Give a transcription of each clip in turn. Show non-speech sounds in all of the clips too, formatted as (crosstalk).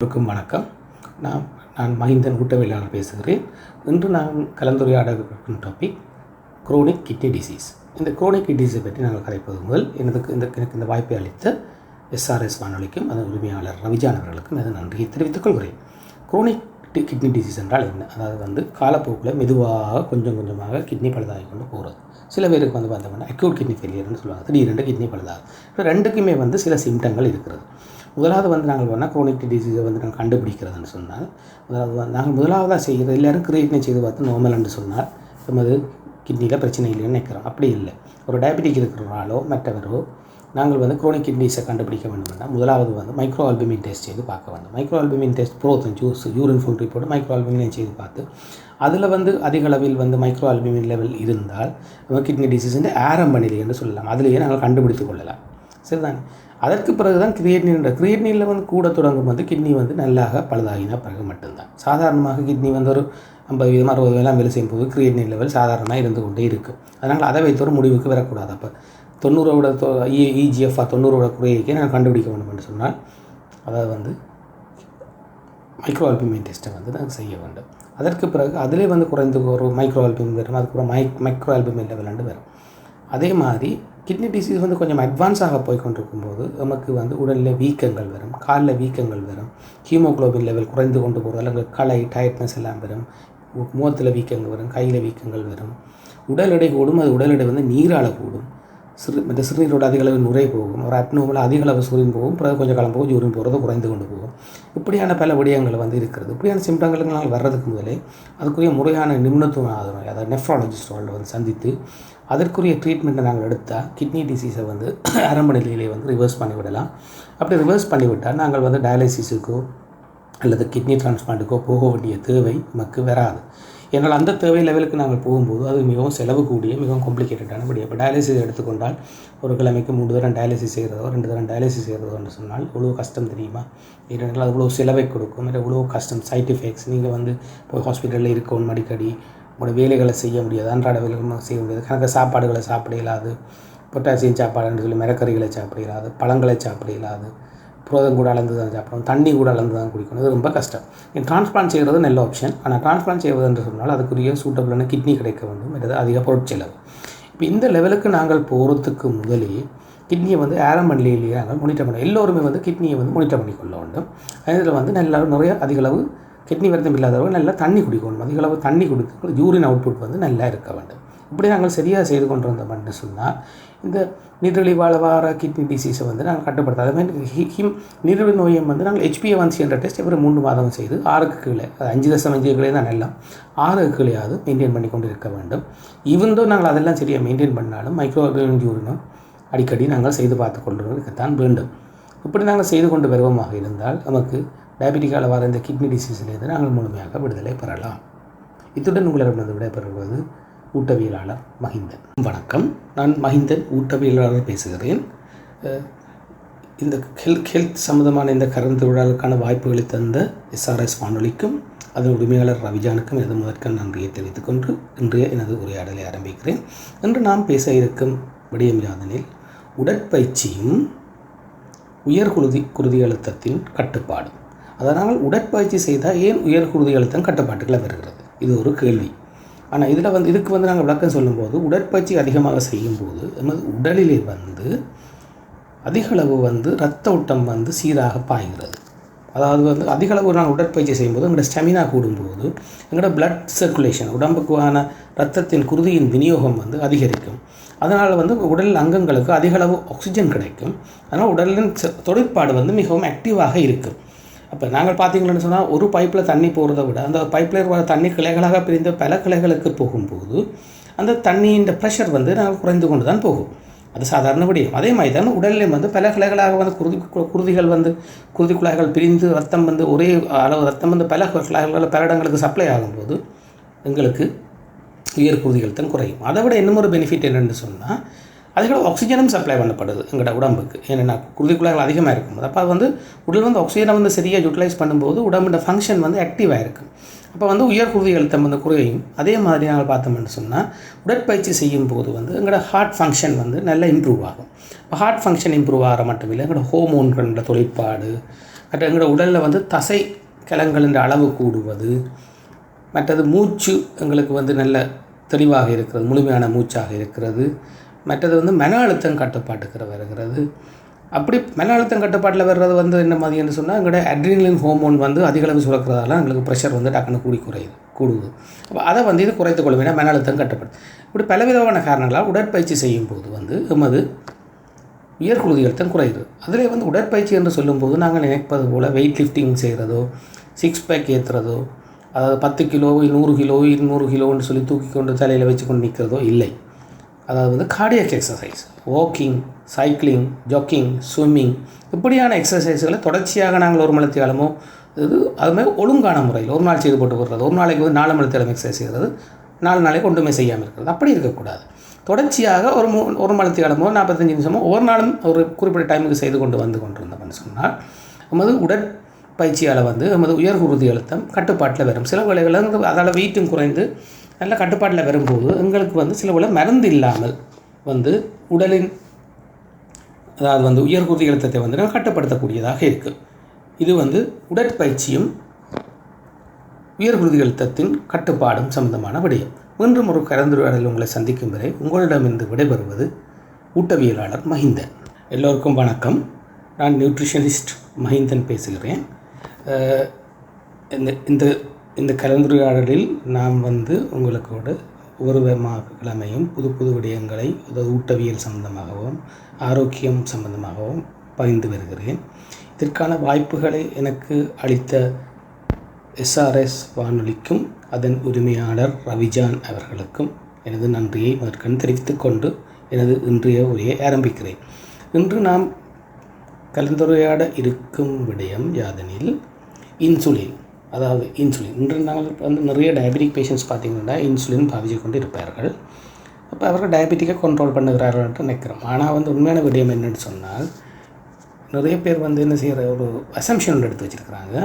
அனைவருக்கும் வணக்கம். நான் நான் மஹிந்தன் ஊட்டவியலாளர் பேசுகிறேன். இன்று நான் கலந்துரையாட இருக்கும் டாபிக் குரோனிக் கிட்னி டிசீஸ் இந்த குரோனிக் கிட்னி டிசீஸை பற்றி நாங்கள் கதைப்பது முதல் எனக்கு இந்த எனக்கு இந்த வாய்ப்பை அளித்த எஸ்ஆர்எஸ் வானொலிக்கும் அதன் உரிமையாளர் ரவிஜான் அவர்களுக்கும் எனது நன்றியை தெரிவித்துக் கொள்கிறேன். குரோனிக் கிட்னி டிசீஸ் என்றால் என்ன? அதாவது வந்து காலப்போக்கில் மெதுவாக கொஞ்சம் கொஞ்சமாக கிட்னி பழுதாகி கொண்டு போகிறது சில பேருக்கு வந்து பார்த்தோம்னா அக்யூட் கிட்னி ஃபெயிலியர்னு சொல்லுவாங்க. திடீரென்று கிட்னி பழுதாகும். இப்போ ரெண்டுக்குமே வந்து சில சிம்டங்கள் இருக்கிறது. முதலாவது வந்து நாங்கள் வேணால் குரோனிக் டிசீஸை வந்து நாங்கள் கண்டுபிடிக்கிறதுன்னு சொன்னால் முதலாவது நாங்கள் முதலாவதாக செய்கிறது எல்லாரும் கிரியேட்னி செய்து பார்த்து நார்மல்னு சொன்னால் நமது கிட்னியில் பிரச்சனை இல்லைன்னு நினைக்கிறோம். அப்படி இல்லை. ஒரு டயபெட்டிக் இருக்கிறவராலோ மற்றவரோ நாங்கள் வந்து குரோனிக் கிட்னிஸை கண்டுபிடிக்க வேண்டும்னா முதலாவது வந்து மைக்ரோ ஆல்புமின் டெஸ்ட் செய்து பார்க்க வேண்டும். Micro albumin test ப்ரோத்தன் juice urine full report micro ஆல்புமினை செய்து பார்த்து அதில் வந்து அதிக அளவில் வந்து மைக்ரோ ஆல்புமின் லெவல் இருந்தால் கிட்னி டிசீஸ் ஆரம்ப நிலை என்று சொல்லலாம். அதிலேயே நாங்கள் கண்டுபிடித்து கொள்ளலாம். சரிதானே? அதற்கு பிறகு தான் கிரியேட்னின் கிரியேட்னினில் வந்து கூட தொடங்கும் போது கிட்னி வந்து நல்லாக பழுதாகினா பிறகு மட்டும்தான். சாதாரணமாக கிட்னி வந்து ஒரு ஐம்பது வீதம் அறுபது வீதம் வேலை செய்யும் போது கிரியேட்னின் லெவல் சாதாரணமாக இருந்து கொண்டே இருக்கும் அதனால் அதை வைத்து ஒரு முடிவுக்கு வரக்கூடாது. அப்போ தொண்ணூறோட இஜிஎஃப்ஆ e, தொண்ணூறோட குறையை நான் கண்டுபிடிக்க வேண்டும் என்று சொன்னால் அதாவது வந்து மைக்ரோஆல்பிமின் டெஸ்ட்டை வந்து நாங்கள் செய்ய வேண்டும். அதற்கு பிறகு அதிலே வந்து குறைந்து ஒரு மைக்ரோ ஆல்பிமின் வரும் அதுக்கப்புறம் மைக் மைக்ரோ ஆல்பிமின் லெவலாண்டு வரும். அதே மாதிரி கிட்னி டிசீஸ் வந்து கொஞ்சம் அட்வான்ஸாக போய் கொண்டிருக்கும் போது நமக்கு வந்து உடலில் வீக்கங்கள் வரும் காலில் வீக்கங்கள் வரும் ஹீமோக்ளோபின் லெவல் குறைந்து கொண்டு போகிறது அல்லது களை டயட்னஸ் எல்லாம் வரும் முகத்தில் வீக்கங்கள் வரும் கையில் வீக்கங்கள் வரும். உடல் எடை கூடும் அது உடல் எடை வந்து நீரால் கூடும். சிறு மற்ற சிறுநீரோட அதிக அளவு நுரை போகும் ஒரு அட்னோமில் அதிக அளவு சூரியன் போகும் பிறகு கொஞ்சம் காலம் போகும் யூரின் போகிறது குறைந்து கொண்டு போகும். இப்படியான பல விடயங்கள் வந்து இருக்கிறது. இப்படியான சிம்டங்களுக்கு நாங்கள் வர்றதுக்கு முதலே அதுக்குரிய முறையான நிபுணத்துவம் ஆதரவு அதாவது நெஃப்ராலஜிஸ்டோட வந்து சந்தித்து அதற்குரிய ட்ரீட்மெண்ட்டை நாங்கள் எடுத்தால் கிட்னி டிசீஸை வந்து (coughs) ஆரம்ப நிலையிலே வந்து ரிவர்ஸ் பண்ணிவிடலாம். அப்படி ரிவர்ஸ் பண்ணிவிட்டால் நாங்கள் வந்து டயாலிசிஸுக்கோ அல்லது கிட்னி டிரான்ஸ்பிளான்ட்டுக்கோ போக வேண்டிய தேவை நமக்கு வராது. ஏன்னால் அந்த தேவை லெவலுக்கு நாங்கள் போகும்போது அது மிகவும் செலவு கூடிய மிகவும் காம்ப்ளிகேட்டடான படி. இப்போ டயாலிசிஸ் எடுத்துக்கொண்டால் ஒரு கிழமைக்கு மூணு தரம் டயாலிசிஸ் செய்கிறதோ ரெண்டு தரம் டயாலிசிஸ் செய்கிறதோ என்று சொன்னால் இவ்வளோ கஷ்டம் தெரியுமா? ஏனென்றால் அது இவ்வளோ செலவை கொடுக்கும். இல்லை இவ்வளோ கஷ்டம் சைட் எஃபெக்ட்ஸ் நீங்கள் வந்து போய் ஹாஸ்பிட்டலில் இருக்கணும் அடிக்கடி உங்களோட வேலைகளை செய்ய முடியாது அன்றாட வேலைகளும் செய்ய முடியாது. கணக்கு சாப்பாடுகளை சாப்பிட இயலாது பொட்டாசியம் சாப்பாடுன்னு சொல்லி மரக்கறிகளை சாப்பிட இயலாது பழங்களை சாப்பிட இயலாது புரோதம் கூட அளந்து தான் சாப்பிடணும் தண்ணி கூட அளந்து தான் குடிக்கணும். இது ரொம்ப கஷ்டம். என் டிரான்ஸ்பிளான்ட் செய்கிறது நல்ல ஆப்ஷன் ஆனால் டிரான்ஸ்பிளான்ட் செய்வது என்று சொன்னால் அதுக்குரிய சூட்டபிளான கிட்னி கிடைக்க வேண்டும். அல்லது அதிக பொருட்செலவு. இப்போ இந்த லெவலுக்கு நாங்கள் போகிறதுக்கு முதலே கிட்னியை வந்து ஆரம்பநிலையிலேயே நாங்கள் மானிட்டர் பண்ண எல்லோருமே வந்து கிட்னியை வந்து மானிட்டர் பண்ணிக்கொள்ள வேண்டும். அதில் வந்து நல்ல நிறைய அதிகளவு கிட்னி வருத்தம் இல்லாதவர்கள் நல்லா தண்ணி குடிக்கணும். அதிகளவு தண்ணி குடித்து யூரின் அவுட்புட் வந்து நல்லா இருக்க வேண்டும். இப்படி நாங்கள் சரியாக செய்து கொண்டு வந்தோம் என்று சொன்னால் இந்த நீரிழிவால் வார கிட்னி டிசீஸை வந்து நாங்கள் கட்டுப்படுத்த அதே மாதிரி ஹிம் நீரிழிவு நோயை வந்து நாங்கள் ஹெச்பிஏ என்ற டெஸ்ட் எவ்வளோ மூணு மாதம் செய்து ஆறுக்கு கீழே அது அஞ்சு தசம் அஞ்சு கீழே தான் எல்லாம் ஆறுக்கு கீழேயாவது மெயின்டைன் பண்ணி கொண்டு இருக்க வேண்டும் இவந்தோ நாங்கள் அதெல்லாம் சரியாக மெயின்டைன் பண்ணாலும் மைக்ரோ யூரினும் அடிக்கடி நாங்கள் செய்து பார்த்து கொண்டு இருக்கத்தான் வேண்டும். இப்படி நாங்கள் செய்து கொண்டு வருவமாக இருந்தால் நமக்கு டயபெட்டிக்கால் வர இந்த கிட்னி டிசீஸிலிருந்து நாங்கள் முழுமையாக விடுதலை பெறலாம். இத்துடன் உங்களிடமிருந்து விடைபெறுவது ஊட்டவியலாளர் மஹிந்தன். வணக்கம். நான் மஹிந்தன் ஊட்டவியலாளர் பேசுகிறேன். இந்த ஹெல்த் ஹெல்த் சம்மந்தமான இந்த கலந்துரையாடலுக்கான வாய்ப்புகளை தந்த எஸ்ஆர்எஸ் வானொலிக்கும் அதன் உரிமையாளர் ரவிஜானுக்கும் எனது முதற்கண் நன்றியை தெரிவித்துக் கொண்டு இன்றைய எனது உரையாடலை ஆரம்பிக்கிறேன். இன்று நாம் பேச இருக்கும் விடயம் யாதனில் உடற்பயிற்சியும் உயர்குருதி குருதி அழுத்தத்தின் கட்டுப்பாடு. அதனால் உடற்பயிற்சி செய்தால் ஏன் உயர்குருதி அழுத்தம் கட்டுப்பாட்டுகளை வருகிறது இது ஒரு கேள்வி. ஆனால் இதில் வந்து இதுக்கு வந்து நாங்கள் விளக்கம் சொல்லும்போது உடற்பயிற்சி அதிகமாக செய்யும்போது நமது உடலிலே வந்து அதிகளவு வந்து இரத்த ஓட்டம் வந்து சீராக பாய்கிறது. அதாவது வந்து அதிகளவு நாங்கள் உடற்பயிற்சி செய்யும்போது எங்களோட ஸ்டெமினா கூடும்போது எங்களோட பிளட் சர்க்குலேஷன் உடம்புக்கான ரத்தத்தின் குருதியின் விநியோகம் வந்து அதிகரிக்கும். அதனால் வந்து உடல் அங்கங்களுக்கு அதிக அளவு ஆக்சிஜன் கிடைக்கும். அதனால் உடலின் தொழிற்பாடு வந்து மிகவும் ஆக்டிவாக இருக்கும். அப்போ நாங்கள் பார்த்தீங்கன்னு சொன்னால் ஒரு பைப்பில் தண்ணி போகிறத விட அந்த பைப்பில் வர தண்ணி கிளைகளாக பிரிந்த பல கிளைகளுக்கு போகும்போது அந்த தண்ணியின் ப்ரெஷர் வந்து நாங்கள் குறைந்து கொண்டு தான் போகும். அது சாதாரண விடயம். அதே மாதிரி தான் உடலில் வந்து பல கிளைகளாக வந்து குருதி குருதிகள் வந்து குருதி குழாய்கள் பிரிந்து ரத்தம் வந்து ஒரே அளவு ரத்தம் வந்து பல குழாய்கள் பல இடங்களுக்கு சப்ளை ஆகும்போது எங்களுக்கு உயர் குருதிகள் தான் குறையும். அதை விட இன்னும் ஒரு பெனிஃபிட் என்னென்னு சொன்னால் அதுக்கூட ஆக்சிஜனும் சப்ளை பண்ணப்படுது எங்களோட உடம்புக்கு. ஏன்னா குருதி குழாய்கள் அதிகமாக இருக்கும் அப்போ வந்து உடல் வந்து ஆக்சிஜனை வந்து சரியாக யூட்டிலைஸ் பண்ணும்போது உடம்போட ஃபங்க்ஷன் வந்து ஆக்டிவாக இருக்கும் அப்போ வந்து உயர் குருதி அழுத்தம் வந்து குறையும். அதே மாதிரி நாங்கள் பார்த்தோம்னு சொன்னால் உடற்பயிற்சி செய்யும் போது வந்து எங்களோட ஹார்ட் ஃபங்க்ஷன் வந்து நல்லா இம்ப்ரூவ் ஆகும். இப்போ ஹார்ட் ஃபங்க்ஷன் இம்ப்ரூவ் ஆகிற மட்டும் இல்லை எங்களோட ஹோமோன்களோட தொழிற்பாடு மற்ற எங்களோட உடலில் வந்து தசை கிழங்குகளின் அளவு கூடுவது மற்றது மூச்சு எங்களுக்கு வந்து நல்ல தெளிவாக இருக்கிறது முழுமையான மூச்சாக இருக்கிறது. மற்றது வந்து மன அழுத்தம் கட்டுப்பாட்டுக்கிற வருகிறது. அப்படி மன அழுத்தம் கட்டுப்பாட்டில் வர்றது வந்து என்ன மாதிரின்னு சொன்னால் எங்களோட அட்ரினலின் ஹோமோன் வந்து அதிகளவு சுரக்கிறதால எங்களுக்கு ப்ரெஷர் வந்து டக்குன்னு கூடி குறையுது கூடுது. அப்போ அதை வந்து இது குறைத்து கொள்ளுவேன் மன அழுத்தம் கட்டுப்படும் இப்படி பலவிதமான காரணங்களால் உடற்பயிற்சி செய்யும் போது வந்து எமது உயர்குருதி அழுத்தம் குறையுது. அதிலே வந்து உடற்பயிற்சி என்று சொல்லும்போது நாங்கள் நினைப்பது போல் வெயிட் லிஃப்டிங் செய்கிறதோ சிக்ஸ் பேக் ஏற்றுறதோ அதாவது பத்து கிலோ நூறு கிலோ இருநூறு கிலோன்னு சொல்லி தூக்கி கொண்டு தலையில் வச்சு கொண்டு நிற்கிறதோ இல்லை. அதாவது வந்து cardiac exercise walking cycling jogging swimming இப்படியான எக்ஸசைஸ்களை தொடர்ச்சியாக நாங்கள் ஒரு மணி காலமோ இது அதுமாதிரி ஒழுங்கான முறையில் ஒரு நாள் செய்து போட்டு வர்றது ஒரு நாளைக்கு வந்து நாலு மலத்தியாலம் எக்ஸசைஸ் செய்கிறது நாலு நாளைக்கு ஒன்றுமே செய்யாமல் இருக்கிறது. அப்படி இருக்கக்கூடாது. தொடர்ச்சியாக ஒரு மூ ஒரு மணி காலமோ நாற்பத்தஞ்சு நிமிஷமோ ஒவ்வொரு நாளும் ஒரு குறிப்பிட்ட டைமுக்கு செய்து கொண்டு வந்து கொண்டிருந்தோம்னு சொன்னால் நமது பயிற்சியால் வந்து நமது உயர் உறுதி அழுத்தம் கட்டுப்பாட்டில் வரும். சில வேளைகளில் அதால் வெயிட்டும் குறைந்து நல்ல கட்டுப்பாட்டில் வரும்போது எங்களுக்கு வந்து சில வேளை மருந்து இல்லாமல் வந்து உடலின் அதாவது வந்து உயர் குருதி அழுத்தத்தை வந்து நம்ம கட்டுப்படுத்தக்கூடியதாக இருக்குது இது வந்து உடற்பயிற்சியும் உயர் குருதி அழுத்தத்தின் கட்டுப்பாடும் சம்பந்தமான விடயம். மீண்டும் ஒரு கலந்துரையாடல் உங்களை சந்திக்கும் வரை உங்களிடமிருந்து விடைபெறுவது ஊட்டவியலாளர் மஹிந்தன் எல்லோருக்கும் வணக்கம். நான் நியூட்ரிஷனிஸ்ட் மஹிந்தன் பேசுகிறேன். இந்த இந்த இந்த கலந்துரையாடலில் நாம் வந்து உங்களுக்கோடு ஒவ்வொரு மா- கிழமையும் புது புது விடயங்களை அதாவது ஊட்டவியல் சம்பந்தமாகவும் ஆரோக்கியம் சம்பந்தமாகவும் பகிர்ந்து வருகிறேன். இதற்கான வாய்ப்புகளை எனக்கு அளித்த எஸ்ஆர்எஸ் வானொலிக்கும் அதன் உரிமையாளர் ரவிஜான் அவர்களுக்கும் எனது நன்றியை முதற்கண் தெரிவித்துக்கொண்டு எனது இன்றைய உரையை ஆரம்பிக்கிறேன். இன்று நாம் கலந்துரையாட இருக்கும் விடயம் யாதெனில் இன்சுலின். அதாவது இன்சுலின். இன்று நாங்கள் வந்து நிறைய டயபெட்டிக் பேஷண்ட்ஸ் பார்த்தீங்கன்னா இன்சுலின் பாதிச்சு கொண்டு இருப்பார்கள். அப்போ அவர்கள் டயபெட்டிக்கை கண்ட்ரோல் பண்ணுகிறார்கள் என்று நினைக்கிறோம். ஆனால் வந்து உண்மையான விடயம் என்னென்னு சொன்னால் நிறைய பேர் வந்து என்ன செய்கிற ஒரு அசம்ஷன் எடுத்து வச்சுருக்கிறாங்க.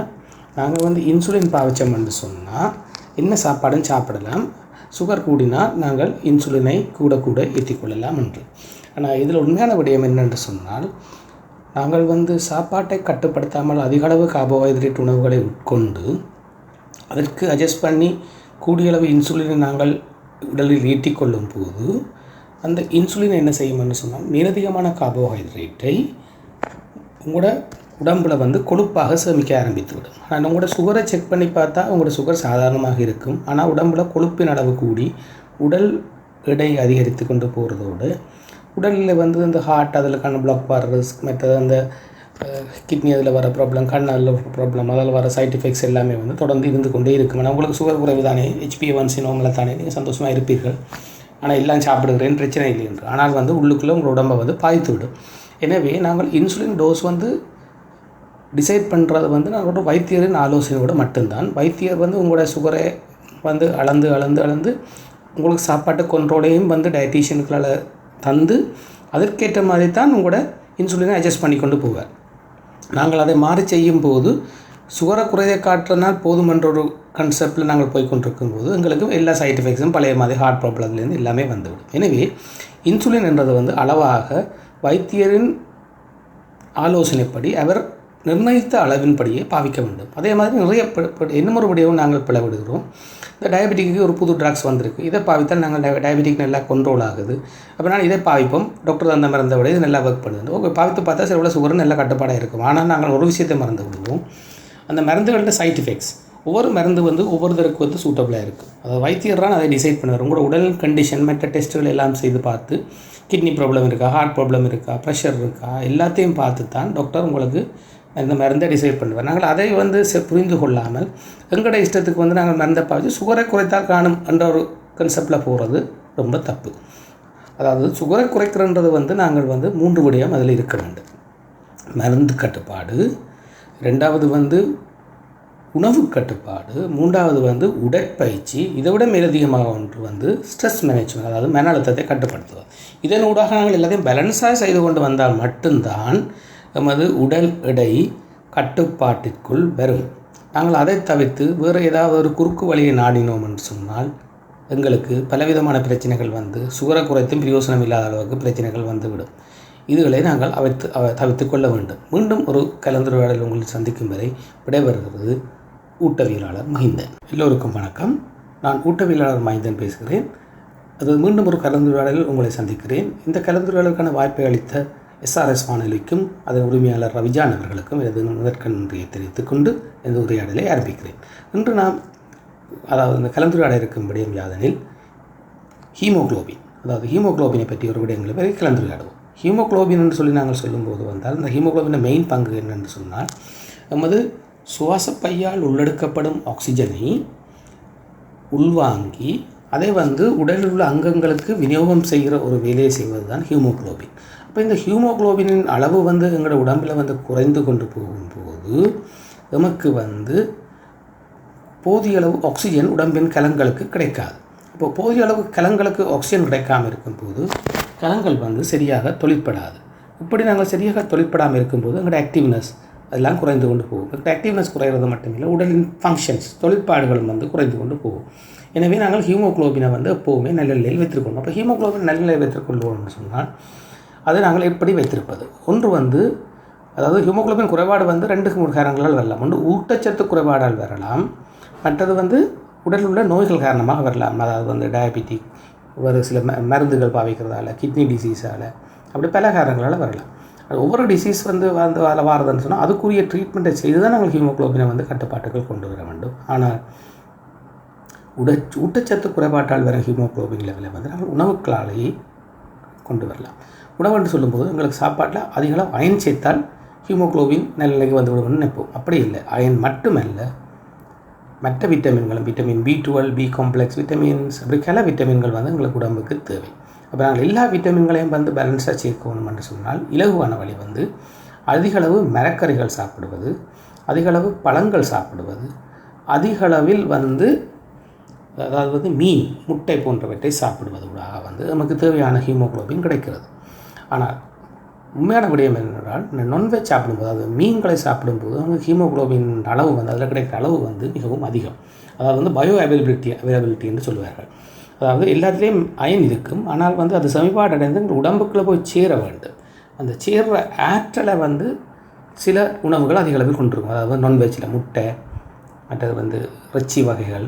நாங்கள் வந்து இன்சுலின் பாவிச்சோம்னு சொன்னால் என்ன சாப்பாடும் சாப்பிடலாம். சுகர் கூடினால் நாங்கள் இன்சுலினை கூட கூட ஏற்றிக்கொள்ளலாம் என்று. ஆனால் இதில் உண்மையான விடயம் என்னென்று சொன்னால் நாங்கள் வந்து சாப்பாட்டை கட்டுப்படுத்தாமல் அதிக அளவு கார்போஹைட்ரேட் உணவுகளை உட்கொண்டு அதற்கு அட்ஜஸ்ட் பண்ணி கூடிய அளவு இன்சுலினை நாங்கள் உடலில் ஈட்டிக்கொள்ளும் போது அந்த இன்சுலின் என்ன செய்யும்னு சொன்னால் மேலதிகமான கார்போஹைட்ரேட்டை உங்களோட உடம்பில் வந்து கொழுப்பாக சேமிக்க ஆரம்பித்து விடும் ஆனால் உங்களோட சுகரை செக் பண்ணி பார்த்தா உங்களோட சுகர் சாதாரணமாக இருக்கும். ஆனால் உடம்பில் கொழுப்பின் அளவு கூடி உடல் எடை அதிகரித்து கொண்டு போகிறதோடு உடலில் வந்து இந்த ஹார்ட் அதில் கண் பிளாக் வர்றது மற்றது அந்த கிட்னி அதில் வர ப்ராப்ளம் கண் அதில் ப்ராப்ளம் அதில் வர சைட் எஃபெக்ட்ஸ் எல்லாமே வந்து தொடர்ந்து இருந்து கொண்டே இருக்கும். ஆனால் உங்களுக்கு சுகர் குறைவு தானே ஹெச்பி ஒன்சி நோமில் தானே நீங்கள் சந்தோஷமாக இருப்பீர்கள். ஆனால் எல்லாம் சாப்பிடுகிறேன் பிரச்சனை இல்லை என்று. ஆனால் வந்து உள்ளுக்குள்ளே உங்கள் உடம்பை வந்து பாய்த்து விடும். எனவே நாங்கள் இன்சுலின் டோஸ் வந்து டிசைட் பண்ணுறது வந்து நாங்களோட வைத்தியரின் ஆலோசனையோடு மட்டும்தான். வைத்தியர் வந்து உங்களோட சுகரை வந்து அளந்து அளந்து அளந்து உங்களுக்கு சாப்பாட்டு கண்ட்ரோலையும் வந்து டயட்டீஷியனுக்களால் தந்து அதற்கேற்ற மாதிரி தான் உங்களோட இன்சுலினை அட்ஜஸ்ட் பண்ணி கொண்டு போவார். நாங்கள் அதை மாறி செய்யும் போது சுகரை குறைய காட்டுறனால் போதுமென்ற ஒரு கன்செப்டில் நாங்கள் போய் கொண்டிருக்கும் போது எங்களுக்கு எல்லா சைட் எஃபெக்ட்ஸும் பழைய மாதிரி ஹார்ட் ப்ராப்ளம்லேருந்து எல்லாமே வந்துவிடும். எனவே இன்சுலின் என்றது வந்து அளவாக வைத்தியரின் ஆலோசனைப்படி அவர் நிர்ணயித்த அளவின்படியே பாவிக்க வேண்டும். அதே மாதிரி நிறைய ப- ப- இன்னும் நாங்கள் பிளவிடுகிறோம். இந்த டயபெட்டிக்கு ஒரு புது ட்ராக்ஸ் வந்திருக்கு. இதை பாவித்தால் நாங்கள் டயபெட்டிக் நல்லா கண்ட்ரோல் ஆகுது. அப்போ நான் இதை பாவிப்போம். டாக்டர் அந்த மருந்தை விட இது நல்லா ஒர்க் பண்ணுது. ஓகே பாவித்து பார்த்தா சில உள்ள சுகர் நல்ல கட்டுப்பாடாக இருக்கும். ஆனால் நாங்கள் ஒரு விஷயத்தை மறந்து விடுவோம். அந்த மருந்துகளோட சைட் எஃபெக்ட்ஸ் ஒவ்வொரு மருந்து வந்து ஒவ்வொருத்தருக்கு வந்து சூட்டபிளாக இருக்கும் அதை வைத்தியர் தான் அதை டிசைட் பண்ணுவார். உங்களோட உடல் கண்டிஷன் மற்ற டெஸ்ட்டுகள் எல்லாம் செய்து பார்த்து கிட்னி ப்ராப்ளம் இருக்கா ஹார்ட் ப்ராப்ளம் இருக்கா ப்ரெஷர் இருக்கா எல்லாத்தையும் பார்த்து தான் டாக்டர் உங்களுக்கு இந்த மருந்தை டிசைட் பண்ணுவேன் நாங்கள் அதை வந்து செ- புரிந்து கொள்ளாமல் எங்களோட இஷ்டத்துக்கு வந்து நாங்கள் மருந்தை பார்த்து சுகரை குறைத்தால் காணும் என்ற ஒரு கன்செப்டில் போகிறது ரொம்ப தப்பு. அதாவது சுகரை குறைக்கிறன்றது வந்து நாங்கள் வந்து மூன்று விடயம் அதில் இருக்க வேண்டும். மருந்து கட்டுப்பாடு ரெண்டாவது வந்து உணவு கட்டுப்பாடு மூன்றாவது வந்து உடற்பயிற்சி இதை விட மேலதிகமாக ஒன்று வந்து ஸ்ட்ரெஸ் மேனேஜ்மெண்ட் அதாவது மன அழுத்தத்தை கட்டுப்படுத்துவது. இதன் ஊடாக நாங்கள் எல்லாத்தையும் பேலன்ஸாக செய்து கொண்டு வந்தால் மட்டும்தான் எமது உடல் எடை கட்டுப்பாட்டிற்குள் வரும். நாங்கள் அதை தவிர்த்து வேறு ஏதாவது ஒரு குறுக்கு வழியை நாடினோம் என்று சொன்னால் எங்களுக்கு பலவிதமான பிரச்சனைகள் வந்து சுகரை குறைத்தும் பிரயோசனம் இல்லாத அளவுக்கு பிரச்சனைகள் வந்துவிடும். இதுகளை நாங்கள் அவைத்து அவ- தவிர்த்து கொள்ள வேண்டும். மீண்டும் ஒரு கலந்துரையாடல் உங்களை சந்திக்கும் வரை விடைபெறுகிறது ஊட்டவியலாளர் மஹிந்தன் எல்லோருக்கும் வணக்கம். நான் ஊட்டவியலாளர் மஹிந்தன் பேசுகிறேன். அது மீண்டும் ஒரு கலந்துரையாடலில் உங்களை சந்திக்கிறேன். இந்த கலந்துரையாடலுக்கான வாய்ப்பை அளித்த எஸ்ஆர்எஸ் வானொலிக்கும் அதன் உரிமையாளர் ரவிஜான் அவர்களுக்கும் எனது முதற்க நன்றியை தெரிவித்துக் கொண்டு எனது உரையாடலை ஆரம்பிக்கிறேன். இன்று நாம் அதாவது இந்த கலந்துரையாட இருக்கும் விடயம் யாதனில் ஹீமோகுளோபின். அதாவது ஹீமோகுளோபினை பற்றி ஒரு விடயங்களை பற்றி கலந்துரையாடுவோம். ஹீமோகுளோபின் என்று சொல்லி நாங்கள் சொல்லும்போது வந்தால் இந்த ஹீமோகுளோபின் மெயின் பங்கு என்னென்று சொன்னால் நமது சுவாசப்பையால் உள்ளெடுக்கப்படும் ஆக்சிஜனை உள்வாங்கி அதை வந்து உடலில் உள்ள அங்கங்களுக்கு விநியோகம் செய்கிற ஒரு வேலையை செய்வது தான் ஹீமோகுளோபின். அப்போ இந்த ஹீமோகுளோபினின் அளவு வந்து எங்களோட உடம்பில் வந்து குறைந்து கொண்டு போகும்போது நமக்கு வந்து போதிய அளவு ஆக்சிஜன் உடம்பின் கலங்களுக்கு கிடைக்காது. இப்போ போதிய அளவு கலங்களுக்கு ஆக்சிஜன் கிடைக்காமல் இருக்கும்போது கலங்கள் வந்து சரியாக தொழிற்படாது. இப்படி நாங்கள் சரியாக தொழிற்படாமல் இருக்கும்போது எங்களோட ஆக்டிவ்னஸ் அதெல்லாம் குறைந்து கொண்டு போகும். எங்களோட ஆக்டிவ்னஸ் மட்டும் மட்டுமில்லை உடலின் ஃபங்க்ஷன்ஸ் தொழிற்பாடுகளும் வந்து குறைந்து கொண்டு போகும். எனவே நாங்கள் ஹீமோகுளோபினை வந்து எப்போவுமே நல்ல நிலையில் வைத்திருக்கணும். அப்போ ஹீமோக்ளோபின் நல்ல நிலையில் வைத்திருக்கொள்வோம்னு சொன்னால் அதை நாங்கள் எப்படி வைத்திருப்பது? ஒன்று வந்து அதாவது ஹீமோகுளோபின் குறைபாடு வந்து ரெண்டு மூணு காரணங்களால் வரலாம். ஒன்று ஊட்டச்சத்து குறைபாடால் வரலாம். மற்றது வந்து உடலில் உள்ள நோய்கள் காரணமாக வரலாம். அதாவது வந்து டயபெட்டிக் ஒரு சில ம மருந்துகள் பாவிக்கிறதால கிட்னி டிசீஸால் அப்படி பல காரணங்களால் வரலாம். அது ஒவ்வொரு டிசீஸ் வந்து வந்து அதில் வாரதுன்னு சொன்னால் அதுக்குரிய ட்ரீட்மெண்ட்டை செய்து தான் நாங்கள் ஹீமோகுளோபினை வந்து கட்டுப்பாட்டுகள் கொண்டு வர வேண்டும். ஆனால் உட ஊட்டச்சத்து குறைபாட்டால் வர ஹீமோக்ளோபின் லெவலை வந்து நாங்கள் உணவுக்களாலேயே கொண்டு வரலாம். உணவுன்னு சொல்லும்போது எங்களுக்கு சாப்பாட்டில் அதிகளவு அயன் சேர்த்தால் ஹீமோக்ளோபின் நல்ல நிலைக்கு வந்து விடுவோம்னு நினைப்போம். அப்படி இல்லை. அயன் மட்டுமல்ல மற்ற விட்டமின்களும் vitamin B twelve B complex vitamins அப்படி பல விட்டமின்கள் வந்து எங்களுக்கு உடம்புக்கு தேவை. அப்போ நாங்கள் எல்லா விட்டமின்களையும் வந்து பேலன்ஸாக சேர்க்கணும் என்று சொன்னால் இலகுவான வழி வந்து அதிகளவு மரக்கறிகள் சாப்பிடுவது அதிகளவு பழங்கள் சாப்பிடுவது அதிகளவில் வந்து அதாவது வந்து மீன் முட்டை போன்றவற்றை சாப்பிடுவதூடாக வந்து நமக்கு தேவையான ஹீமோகுளோபின் கிடைக்கிறது. ஆனால் உண்மையான விடயம் என்னென்றால் இந்த நான்வெஜ் சாப்பிடும்போது அதாவது மீன்களை சாப்பிடும்போது நமக்கு ஹீமோகுளோபின் அளவு வந்து அதில் கிடைக்கிற அளவு வந்து மிகவும் அதிகம். அதாவது வந்து பயோ அவைலபிலிட்டி அவைலபிலிட்டி என்று சொல்லுவார்கள் அதாவது எல்லாத்துலேயும் அயன் இருக்கும். ஆனால் வந்து அது சமீபாடு அடைந்து உடம்புக்குள்ளே போய் சேர வேண்டும். அந்த சேர்ற ஆற்றலை வந்து சில உணவுகள் அதிக அளவில் கொண்டிருக்கும். அதாவது நான்வெஜ்ஜில் முட்டை மற்றது வந்து இறைச்சி வகைகள்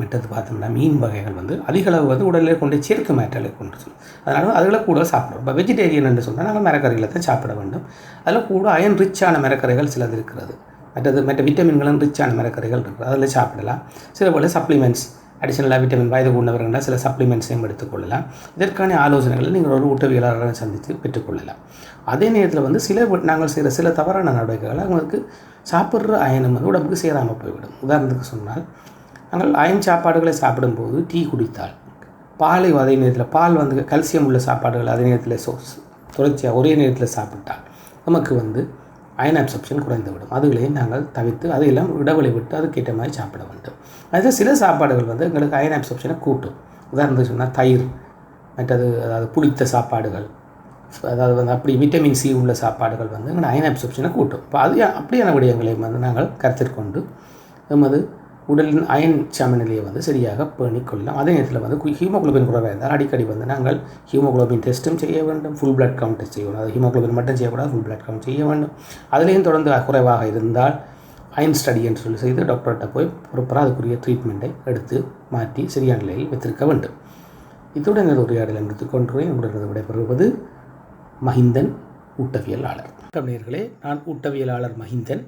மற்றது பார்த்தோம்னா மீன் வகைகள் வந்து அதிக அளவு வந்து உடலில் கொண்டு சேர்க்கும் ஆற்றலை கொண்டு சொல்லும் அதனால அதில் கூட சாப்பிடும் இப்போ வெஜிடேரியன் என்று சொன்னால் நாங்கள் மரக்கறிகளை தான் சாப்பிட வேண்டும். அதில் கூட அயன் ரிச்சான மரக்கறிகள் சிலது இருக்கிறது. மற்றது மற்ற விட்டமின்களும் ரிச்சான மரக்கறிகள் இருக்குது அதில் சாப்பிடலாம். சில போல சப்ளிமெண்ட்ஸ் அடிஷனலாக விட்டமின் வயது கொண்டவர்கள் சில சப்ளிமெண்ட்ஸையும் எடுத்துக்கொள்ளலாம் இதற்கான ஆலோசனைகளை நீங்கள் ஒரு ஊட்டவியலாளரை சந்தித்து பெற்றுக்கொள்ளலாம். அதே நேரத்தில் வந்து சில நாங்கள் செய்கிற சில தவறான நடவடிக்கைகள் அவங்களுக்கு சாப்பிட்ற அயனம் வந்து உடம்புக்கு சேராமல் போய்விடும். உதாரணத்துக்கு சொன்னால் நாங்கள் அயன் சாப்பாடுகளை சாப்பிடும்போது டீ குடித்தால் பாலை அதே நேரத்தில் பால் வந்து கல்சியம் உள்ள சாப்பாடுகள் அதே நேரத்தில் சோஸ் தொடர்ச்சியாக ஒரே நேரத்தில் சாப்பிட்டால் நமக்கு வந்து அயன் அப்சப்ஷன் குறைந்து விடும் அதுகளையும் நாங்கள் தவிர்த்து அதையெல்லாம் இடைவெளி விட்டு அதுக்கேற்ற மாதிரி சாப்பிட வேண்டும். அது சில சாப்பாடுகள் வந்து எங்களுக்கு அயன் அப்சப்ஷனை கூட்டும். உதாரணத்துக்கு சொன்னால் தயிர் மற்றது அதாவது புளித்த சாப்பாடுகள் அதாவது வந்து அப்படி விட்டமின் சி உள்ள சாப்பாடுகள் வந்து எங்கள் அயன் அப்சப்ஷனை கூட்டும். இப்போ அது அப்படியான விடயங்களையும் வந்து நாங்கள் கருத்தில் கொண்டு நமது உடலின் அயன் சமநிலையை வந்து சரியாக பேணிக்கொள்ளலாம் அதே நேரத்தில் வந்து ஹீமோகுளோபின் குறைவாக இருந்தால் அடிக்கடி வந்து நாங்கள் ஹீமோகுளோபின் டெஸ்ட்டும் செய்ய வேண்டும். ஃபுல் பிளட் கவுண்ட் டெஸ்ட் செய்யணும் அது ஹீமோகுளோபின் மட்டும் செய்யக்கூடாது ஃபுல் பிளட் கவுண்ட் செய்ய வேண்டும். அதுலேயும் தொடர்ந்து குறைவாக இருந்தால் அயன் ஸ்டடி என்று சொல்லி செய்து டாக்டர்கிட்ட போய் ப்ராப்பராக அதுக்குரிய ட்ரீட்மெண்ட்டை எடுத்து மாற்றி சரியான நிலையில் வைத்திருக்க வேண்டும். இத்துடன் எனது உரையாடலை முடித்துக் கொண்டு உங்களுடன் விடைபெறுவது மஹிந்தன் ஊட்டவியலாளர். கவிஞர்களே நான் ஊட்டவியலாளர் மஹிந்தன்.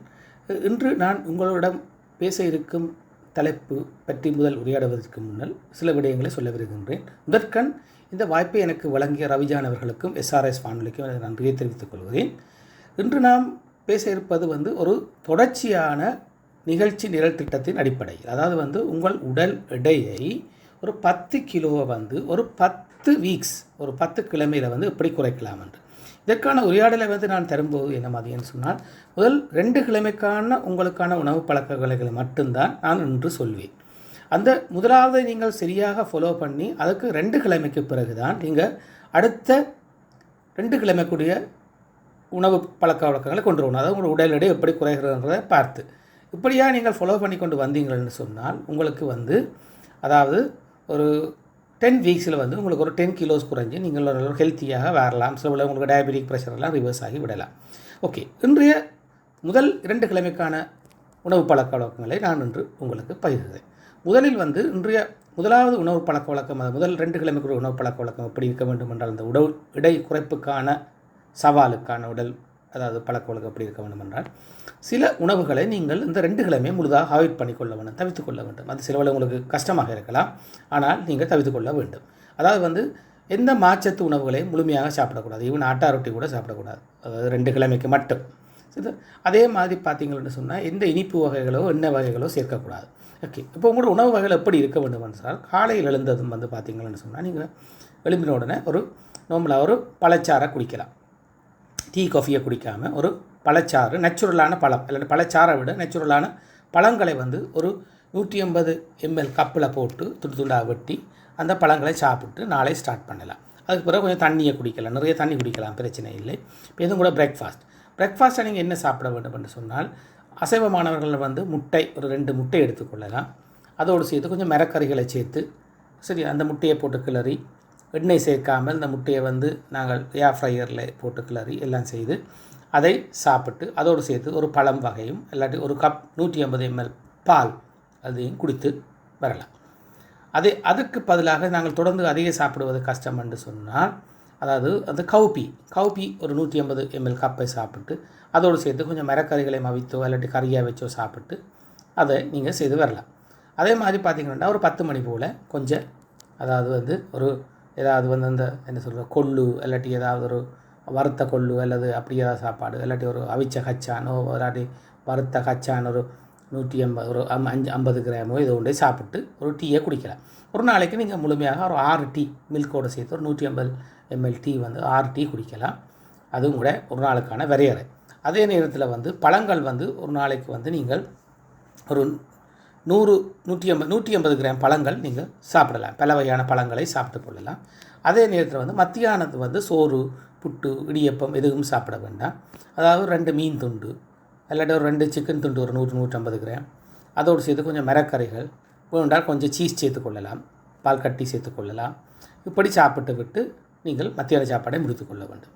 இன்று நான் உங்களிடம் பேச இருக்கும் தலைப்பு பற்றி முதல் உரையாடுவதற்கு முன்னால் சில விடயங்களை சொல்ல விரும்புகின்றேன். முதற்கண் இந்த வாய்ப்பை எனக்கு வழங்கிய ரவிஜான் அவர்களுக்கும் எஸ்ஆர்எஸ் வானொலிக்கும் எனக்கு நன்றியை தெரிவித்துக் கொள்கிறேன். இன்று நாம் பேச இருப்பது வந்து ஒரு தொடர்ச்சியான நிகழ்ச்சி நிரல் திட்டத்தின் அடிப்படையில். அதாவது வந்து உங்கள் உடல் எடையை ஒரு பத்து கிலோவை வந்து ஒரு பத்து வீக்ஸ் ஒரு பத்து கிழமையில் வந்து எப்படி குறைக்கலாம் என்று. இதற்கான உரையாடலை வந்து நான் தரும்போது என்ன மாதிரின்னு சொன்னால் முதல் ரெண்டு கிழமைக்கான உங்களுக்கான உணவு பழக்க வகைகளை மட்டும்தான் நான் இன்று சொல்வேன். அந்த முதலாவதை நீங்கள் சரியாக ஃபாலோ பண்ணி அதுக்கு ரெண்டு கிழமைக்கு பிறகு தான் நீங்கள் அடுத்த ரெண்டு கிழமைக்குரிய உணவு பழக்க வழக்கங்களை கொண்டு வரணும். அதாவது உங்கள் உடல் எடை எப்படி குறைகிறதுன்றதை பார்த்து. இப்படியாக நீங்கள் ஃபாலோ பண்ணி கொண்டு வந்தீங்கன்னு சொன்னால் உங்களுக்கு வந்து அதாவது ஒரு டென் வீக்ஸில் வந்து உங்களுக்கு ஒரு டென் கிலோஸ் குறைஞ்சு நீங்கள் ஒரு ஹெல்த்தியாக வரலாம். சில உள்ள உங்களுக்கு டயபெட்டிக் ப்ரெஷர் எல்லாம் ரிவர்ஸ் ஆகி விடலாம். ஓகே இன்றைய முதல் இரண்டு கிழமைக்கான உணவு பழக்க வழக்கங்களை நான் இன்று உங்களுக்கு பகிர்கிறேன். முதலில் வந்து இன்றைய முதலாவது உணவு பழக்க வழக்கம் அது முதல் ரெண்டு கிழமைக்குரிய உணவு பழக்க வழக்கம் எப்படி இருக்க வேண்டும் என்றால் அந்த உடல் இடை குறைப்புக்கான சவாலுக்கான உடல் அதாவது பழக்க வழக்கம் எப்படி இருக்க வேண்டும் என்றால் சில உணவுகளை நீங்கள் இந்த ரெண்டு கிழமையும் முழுதாக அவாய்ட் பண்ணிக்கொள்ள வேண்டும் தவித்து கொள்ள வேண்டும். அது சில உங்களுக்கு கஷ்டமாக இருக்கலாம் ஆனால் நீங்கள் தவித்து கொள்ள வேண்டும். அதாவது வந்து எந்த மாச்சத்து உணவுகளை முழுமையாக சாப்பிடக்கூடாது. ஈவன் ஆட்டா ரொட்டி கூட சாப்பிடக்கூடாது. அதாவது ரெண்டு கிழமைக்கு மட்டும். இது அதே மாதிரி பார்த்தீங்கன்னு சொன்னால் எந்த இனிப்பு வகைகளோ எண்ணெய் வகைகளோ சேர்க்கக்கூடாது. ஓகே இப்போ உங்களோட உணவு வகைகள் எப்படி இருக்க வேண்டும் என்றால் காலையில் எழுந்ததும் வந்து பார்த்தீங்கன்னு சொன்னால் நீங்கள் எழும்பின உடனே ஒரு நார்மலாக ஒரு பழச்சாரை குடிக்கலாம். டீ காஃபியை குடிக்காமல் ஒரு பழச்சாறு நேச்சுரலான பழம் இல்லை பழச்சாறை விட நேச்சுரலான பழங்களை வந்து ஒரு நூற்றி ஐம்பது எம்எல் கப்பில் போட்டு துண்டு துண்டாக வெட்டி அந்த பழங்களை சாப்பிட்டு நாளை ஸ்டார்ட் பண்ணலாம். அதுக்கு பிறகு கொஞ்சம் தண்ணியை குடிக்கலாம். நிறைய தண்ணி குடிக்கலாம் பிரச்சனை இல்லை. இப்போ எதுவும் கூட பிரேக்ஃபாஸ்ட் பிரேக்ஃபாஸ்ட்டை நீங்கள் என்ன சாப்பிட வேண்டும் என்று சொன்னால் அசைவமானவர்கள் வந்து முட்டை ஒரு ரெண்டு முட்டை எடுத்துக்கொள்ளலாம் அதோடு சேர்த்து கொஞ்சம் மரக்கறிகளை சேர்த்து சரி அந்த முட்டையை போட்டு கிளறி எண்ணெய் சேர்க்காமல் இந்த முட்டையை வந்து நாங்கள் ஏர் ஃப்ரையரில் போட்டு கிளறி எல்லாம் செய்து அதை சாப்பிட்டு அதோடு சேர்த்து ஒரு பழம் வகையும் இல்லாட்டி ஒரு கப் நூற்றி ஐம்பது எம்எல் பால் அதையும் குடித்து வரலாம். அதே அதுக்கு பதிலாக நாங்கள் தொடர்ந்து அதையே சாப்பிடுவது கஷ்டம் என்று சொன்னால் அதாவது அந்த கவுப்பி கவுப்பி ஒரு நூற்றி ஐம்பது எம்எல் கப்பை சாப்பிட்டு அதோடு சேர்த்து கொஞ்சம் மரக்கறிகளை மவித்தோ இல்லாட்டி கறியாக வச்சோ சாப்பிட்டு அதை நீங்கள் செய்து வரலாம். அதே மாதிரி பார்த்தீங்கன்னா ஒரு பத்து மணி போல் கொஞ்சம் அதாவது வந்து ஒரு ஏதாவது வந்து அந்த என்ன சொல்கிற கொள்ளு இல்லாட்டி ஏதாவது ஒரு வறுத்த கொள்ளு அல்லது அப்படி ஏதாவது சாப்பாடு இல்லாட்டி ஒரு அவிச்ச கச்சானோ இல்லாட்டி வறுத்த கச்சான் ஒரு நூற்றி ஐம்பது ஒரு அம் அஞ்சு ஐம்பது கிராமோ இதை ஒன்றே சாப்பிட்டு ஒரு டீயை குடிக்கலாம். ஒரு நாளைக்கு நீங்கள் முழுமையாக ஒரு ஆறு டீ மில்கோடு சேர்த்து ஒரு நூற்றி ஐம்பது எம்எல் டீ வந்து ஆறு டீ குடிக்கலாம். அதுவும் கூட ஒரு நாளுக்கான வரையறை. அதே நேரத்தில் வந்து பழங்கள் வந்து ஒரு நாளைக்கு வந்து நீங்கள் ஒரு நூறு நூற்றி ஐம்பது நூற்றி ஐம்பது கிராம் பழங்கள் நீங்கள் சாப்பிடலாம். பல வகையான பழங்களை சாப்பிட்டு கொள்ளலாம். அதே நேரத்தில் வந்து மத்தியானத்து வந்து சோறு புட்டு இடியப்பம் எதுவும் சாப்பிட வேண்டாம். அதாவது ரெண்டு மீன் துண்டு இல்லாட்டி ஒரு ரெண்டு சிக்கன் துண்டு ஒரு நூறு நூற்றம்பது கிராம். அதோடு சேர்த்து கொஞ்சம் மரக்கறிகள் வேண்டால் கொஞ்சம் சீஸ் சேர்த்து கொள்ளலாம். பால் கட்டி சேர்த்து கொள்ளலாம். இப்படி சாப்பிட்டு விட்டு நீங்கள் மத்தியான சாப்பாடை முடித்து கொள்ள வேண்டும்.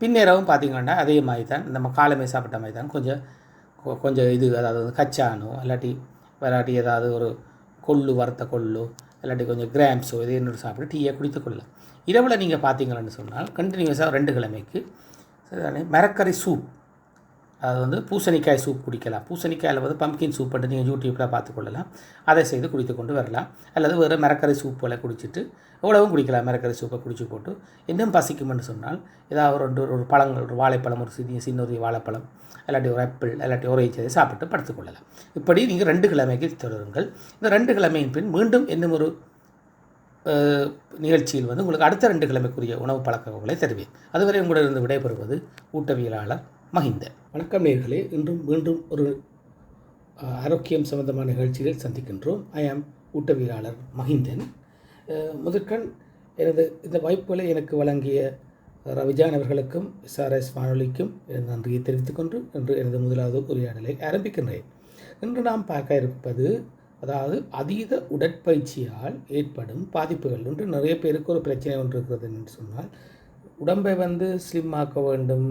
பின்னேரவும் பார்த்தீங்கன்னா அதே மாதிரி தான். நம்ம காலமே சாப்பிட்ட மாதிரி தான். கொஞ்சம் கொ- கொஞ்சம் இது அதாவது கச்சானோ இல்லாட்டி இல்லாட்டி ஏதாவது ஒரு கொள்ளு வறுத்த கொள்ளு இல்லாட்டி கொஞ்சம் கிராம்ஸோ இது என்னோட சாப்பிட்டு டீயை குடித்து கொள்ளலாம் இரவில் நீங்கள் பார்த்தீங்கன்னு சொன்னால் கண்டினியூஸாக ரெண்டு கிழமைக்கு மரக்கறி சூப் அது வந்து பூசணிக்காய் சூப் குடிக்கலாம். பூசணிக்காயில் வந்து பம்கின் சூப் பண்ணி நீங்கள் யூடியூப்பில் பார்த்து கொள்ளலாம் அதை செய்து குடித்து கொண்டு வரலாம். அல்லது வேறு மிரக்கரை சூப் போல் குடிச்சிட்டு இவ்வளவும் குடிக்கலாம். மிரக்கரை சூப்பை குடிச்சு போட்டு இன்னும் பசிக்கும்னு சொன்னால் ஏதாவது ஒரு ரெண்டு ஒரு பழங்கள் ஒரு வாழைப்பழம் ஒரு சிறிய சின்ன ஒரு வாழைப்பழம் இல்லாட்டி ஒரு ஆப்பிள் இல்லாட்டி orange அதை சாப்பிட்டு படுத்துக்கொள்ளலாம் இப்படி நீங்கள் ரெண்டு கிழமைக்கு தொடருங்கள். இந்த ரெண்டு கிழமையின் பின் மீண்டும் இன்னும் ஒரு நிகழ்ச்சியில் வந்து உங்களுக்கு அடுத்த ரெண்டு கிழமைக்குரிய உணவு பழக்கங்களை தருவேன். அதுவரை உங்களிடம் விடைபெறுவது ஊட்டவியலாளர் மஹிந்தன் வணக்கம் நேர்களே. இன்றும் மீண்டும் ஒரு ஆரோக்கியம் சம்பந்தமான நிகழ்ச்சியில் சந்திக்கின்றோம். ஐ ஆம் ஊட்டவியலாளர் மஹிந்தன் முதற்கண் எனது இந்த வாய்ப்புகளை எனக்கு வழங்கிய ரவிஜான் அவர்களுக்கும் எஸ்ஆர்எஸ் வானொலிக்கும் எனது நன்றியை தெரிவித்துக் கொண்டு இன்று எனது முதலாவது உரையாடலை ஆரம்பிக்கின்றேன். இன்று நாம் பார்க்க இருப்பது அதாவது அதீத உடற்பயிற்சியால் ஏற்படும் பாதிப்புகள். என்று நிறைய பேருக்கு ஒரு பிரச்சனை ஒன்று இருக்கிறது என்று சொன்னால் உடம்பை வந்து ஸ்லிம் ஆக்க வேண்டும்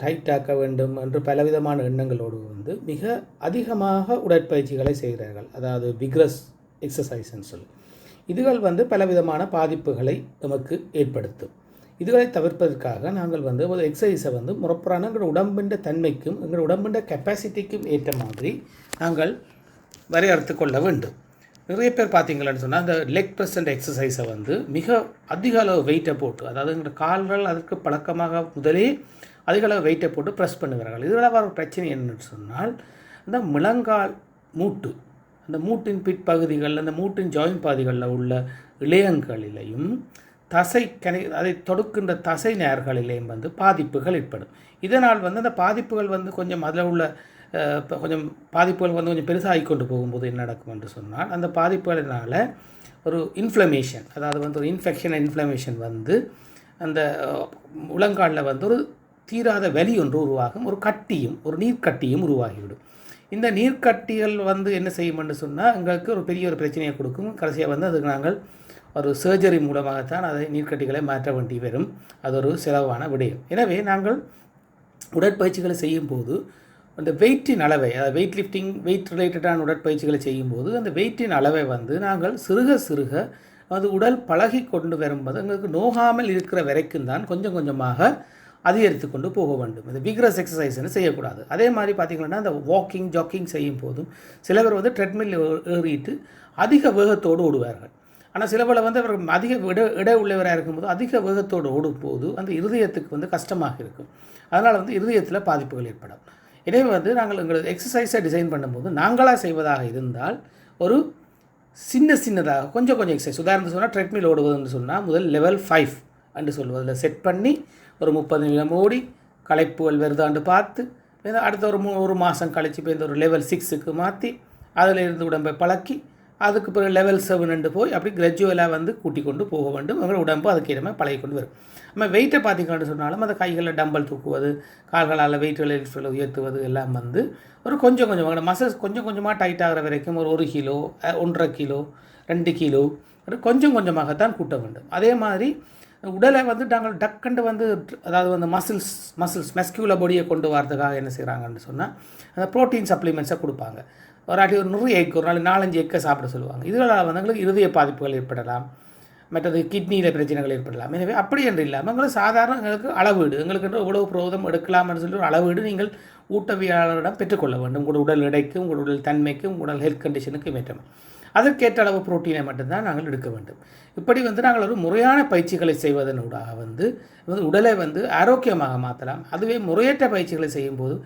டைட்டாக்க வேண்டும் என்று பலவிதமான எண்ணங்களோடு வந்து மிக அதிகமாக உடற்பயிற்சிகளை செய்கிறார்கள். அதாவது விக்ரஸ் எக்ஸசைஸ்ன்னு சொல்லி. இதுகள் வந்து பலவிதமான பாதிப்புகளை நமக்கு ஏற்படுத்தும். இதுகளை தவிர்ப்பதற்காக நாங்கள் வந்து ஒரு எக்ஸசைஸை வந்து முறப்புறான எங்களோட உடம்பின் தன்மைக்கும் எங்களோட உடம்பின் கெப்பாசிட்டிக்கும் ஏற்ற மாதிரி நாங்கள் வரையறுத்து கொள்ள வேண்டும். நிறைய பேர் பார்த்தீங்களான்னு சொன்னால் அந்த லெக் ப்ரெசன்ட் எக்ஸசைஸை வந்து மிக அதிக அளவு வெயிட்டை போட்டு அதாவது எங்களோட கால்கள் அதற்கு பழக்கமாக முதலே அதிகளவு வெயிட்டை போட்டு ப்ரெஸ் பண்ணுகிறார்கள். இதில் வர பிரச்சனை என்னன்னு சொன்னால் இந்த முழங்கால் மூட்டு அந்த மூட்டின் பிற்பகுதிகளில் அந்த மூட்டின் ஜாயின் பாதிகளில் உள்ள இளையங்களிலையும் தசை கனை அதை தொடுக்கின்ற தசை நேர்களிலேயும் வந்து பாதிப்புகள் ஏற்படும். இதனால் வந்து அந்த பாதிப்புகள் வந்து கொஞ்சம் அதில் உள்ள கொஞ்சம் பாதிப்புகள் வந்து கொஞ்சம் பெருசாகி கொண்டு போகும்போது என்ன நடக்கும் என்று சொன்னால் அந்த பாதிப்புகளினால் ஒரு இன்ஃப்ளமேஷன் அதாவது வந்து ஒரு இன்ஃபெக்ஷன் இன்ஃப்ளமேஷன் வந்து அந்த உளங்காலில் வந்து ஒரு தீராத வலி ஒன்று உருவாகும் ஒரு கட்டியும் ஒரு நீர்க்கட்டியும் உருவாகிவிடும். இந்த நீர்க்கட்டிகள் வந்து என்ன செய்யும்னு சொன்னால் எங்களுக்கு ஒரு பெரிய ஒரு பிரச்சனையை கொடுக்கும். கடைசியாக வந்து அதுக்கு நாங்கள் ஒரு சர்ஜரி மூலமாகத்தான் அதை நீர்க்கட்டிகளை மாற்ற வேண்டி வரும். அது ஒரு செலவான விடயம். எனவே நாங்கள் உடற்பயிற்சிகளை செய்யும்போது அந்த வெயிட்டின் அளவை அதாவது வெயிட் லிஃப்டிங் வெயிட் ரிலேட்டடான உடற்பயிற்சிகளை செய்யும்போது அந்த வெயிட்டின் அளவை வந்து நாங்கள் சிறுக சிறுக அது உடல் பழகி கொண்டு வரும்போது எங்களுக்கு நோகாமல் இருக்கிற வரைக்கும் தான் கொஞ்சம் கொஞ்சமாக அதிகரித்து கொண்டு போக வேண்டும். இந்த விக்ரஸ் எக்ஸசைஸ்னு செய்யக்கூடாது. அதே மாதிரி பார்த்திங்கன்னா அந்த வாக்கிங் ஜாக்கிங் செய்யும் போதும் சில பேர் வந்து ட்ரெட்மில் ஏறிட்டு அதிக வேகத்தோடு ஓடுவார்கள். ஆனால் சில பேர் வந்து அவர் அதிக இட இட உள்ளவராக இருக்கும்போது அதிக வேகத்தோடு ஓடும்போது அந்த இருதயத்துக்கு வந்து கஷ்டமாக இருக்கும். அதனால் வந்து இருதயத்தில் பாதிப்புகள் ஏற்படும். எனவே வந்து நாங்கள் எங்களது எக்ஸசைஸை டிசைன் பண்ணும்போது நாங்களாக செய்வதாக இருந்தால் ஒரு சின்ன சின்னதாக கொஞ்சம் கொஞ்சம் எக்ஸசைஸ் உதாரணத்துக்கு சொன்னால் ட்ரெட்மில் ஓடுவதுன்னு சொன்னால் முதல் லெவல் ஃபைவ் என்று சொல்வதில் செட் பண்ணி ஒரு முப்பது நிமிடம் ஓடி களைப்புகள் வருதாண்டு பார்த்து அடுத்த ஒரு மூ ஒரு மாதம் கழித்து போய் இந்த ஒரு லெவல் சிக்ஸுக்கு மாற்றி அதில் இருந்து உடம்பை பழக்கி அதுக்கு பிறகு லெவல் செவன் போய் அப்படி கிராஜுவலாக வந்து கூட்டி கொண்டு போக வேண்டும். உங்கள் உடம்பு அதுக்கு இடமே பழகி கொண்டு வரும். நம்ம வெயிட்டை பார்த்திங்கன்னு சொன்னாலும் அந்த கைகளில் டம்பல் தூக்குவது கால்களால் வெயிட்டுகளை உயர்த்துவது எல்லாம் வந்து ஒரு கொஞ்சம் கொஞ்சம் மசில்ஸ் கொஞ்சம் கொஞ்சமாக டைட் ஆகிற வரைக்கும் ஒரு ஒரு கிலோ ஒன்றரை கிலோ ரெண்டு கிலோ கொஞ்சம் கொஞ்சமாகத்தான் கூட்ட வேண்டும். அதே மாதிரி உடலை வந்து நாங்கள் டக்குண்டு வந்து அதாவது வந்து மசில்ஸ் மசில்ஸ் மெஸ்கியூல பொடியை கொண்டு வரதுக்காக என்ன செய்கிறாங்கன்னு சொன்னால் அந்த ப்ரோட்டீன் சப்ளிமெண்ட்ஸை கொடுப்பாங்க. ஒரு ஆட்டி ஒரு நூறு எக் ஒரு நாள் நாலஞ்சு எக்கை சாப்பிட சொல்லுவாங்க. இதனால் வந்து எங்களுக்கு இருதய பாதிப்புகள் ஏற்படலாம். மற்றது கிட்னியில் பிரச்சனைகள் ஏற்படலாம். எனவே அப்படி என்று இல்லாமல் எங்களுக்கு சாதாரண எங்களுக்கு அளவீடு எங்களுக்கு என்று புரோதம் எடுக்கலாம்னு சொல்லி ஒரு அளவீடு நீங்கள் ஊட்டவியாளரிடம் பெற்றுக்கொள்ள வேண்டும். உங்களோட உடல் எடைக்கும் உங்களோட உடல் தன்மைக்கும் உடல் ஹெல்த் கண்டிஷனுக்கும் ஏற்றமாக அதற்கேற்ற அளவு புரோட்டீனை மட்டும்தான் நாங்கள் எடுக்க வேண்டும். இப்படி வந்து நாங்கள் ஒரு முறையான பயிற்சிகளை செய்வதனூடாக வந்து வந்து உடலை வந்து ஆரோக்கியமாக மாற்றலாம் அதுவே முறையற்ற பயிற்சிகளை செய்யும்போது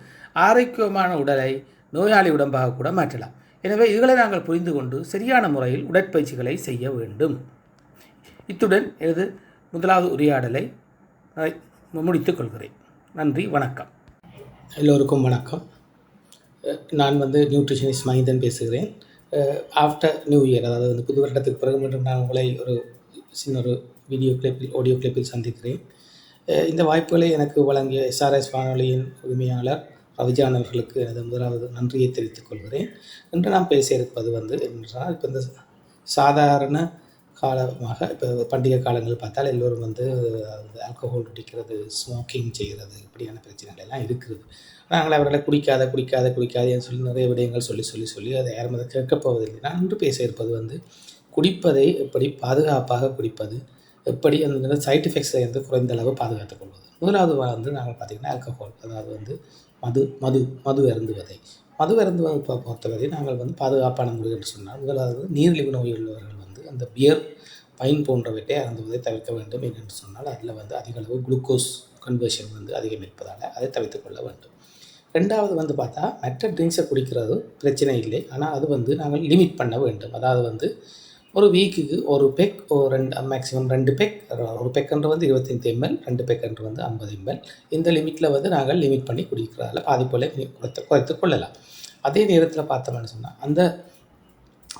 ஆரோக்கியமான உடலை நோயாளி உடம்பாக கூட மாற்றலாம். எனவே இதுகளை நாங்கள் புரிந்து கொண்டு சரியான முறையில் உடற்பயிற்சிகளை செய்ய வேண்டும். இத்துடன் எனது முதலாவது உரையாடலை முடித்துக் கொள்கிறேன். நன்றி வணக்கம். எல்லோருக்கும் வணக்கம். நான் வந்து நியூட்ரிஷனிஸ்ட் மைந்தன் பேசுகிறேன். ஆஃப்டர் நியூ இயர் அதாவது வந்து புது வருடத்துக்கு பிறகு மீண்டும் நான் உங்களை ஒரு சின்ன ஒரு வீடியோ கிளிப்பில் ஆடியோ கிளிப்பில் சந்திக்கிறேன். இந்த வாய்ப்புகளை எனக்கு வழங்கிய எஸ்ஆர்எஸ் வானொலியின் உரிமையாளர் ரவிஜான் அவர்களுக்கு எனது முதலாவது நன்றியை தெரிவித்துக் கொள்கிறேன். இன்று நாம் பேச இருப்பது வந்து என்றால் இப்போ இந்த சாதாரண காலமாக இப்போ பண்டிகை காலங்கள் பார்த்தால் எல்லோரும் வந்து ஆல்கஹால் குடிக்கிறது ஸ்மோக்கிங் செய்கிறது இப்படியான பிரச்சனைகள் எல்லாம் இருக்குது. நாங்கள் அவர்களை குடிக்காத குடிக்காத குடிக்காதேன்னு சொல்லி நிறைய விடயங்கள் சொல்லி சொல்லி சொல்லி அதை யாரும் அதை கேட்கப் போவதில்லை. நான் இன்று பேச இருப்பது வந்து குடிப்பதை எப்படி பாதுகாப்பாக குடிப்பது எப்படி அந்த சைட் எஃபெக்ட்ஸை வந்து குறைந்த அளவு பாதுகாத்துக் கொள்வது? முதலாவது வந்து நாங்கள் பார்த்திங்கன்னா ஆல்கஹால் அதாவது வந்து மது மது மது அருந்துவதை. மது அருந்துவதை பொறுத்தவரை நாங்கள் வந்து பாதுகாப்பான முறை என்று சொன்னால் முதலாவது நீரிழிவு நோய் உள்ளவர்கள் வந்து அந்த பியர் பைன் போன்றவற்றை அருந்துவதை தவிர்க்க வேண்டும். என்று சொன்னால் அதில் வந்து அதிக அளவு குளுக்கோஸ் கன்வர்ஷன் வந்து அதிகம் இருப்பதால் அதை தவிர்த்து கொள்ள வேண்டும். ரெண்டாவது வந்து பார்த்தா மற்ற ட்ரிங்க்ஸை குடிக்கிறது பிரச்சனை இல்லை. ஆனால் அது வந்து நாங்கள் லிமிட் பண்ண வேண்டும். அதாவது வந்து ஒரு வீக்குக்கு ஒரு பெக் ஒரு ரெண்டு மேக்ஸிமம் ரெண்டு பெக் ஒரு பெக்கன்று வந்து இருபத்தஞ்சு எம்எல் ரெண்டு பெக்கன்று வந்து ஐம்பது எம்எல் இந்த லிமிட்டில் வந்து நாங்கள் லிமிட் பண்ணி குடிக்கிறதால பாதிப்புகளை குறைத்து குறைத்து கொள்ளலாம். அதே நேரத்தில் பார்த்தோம்னு சொன்னால் அந்த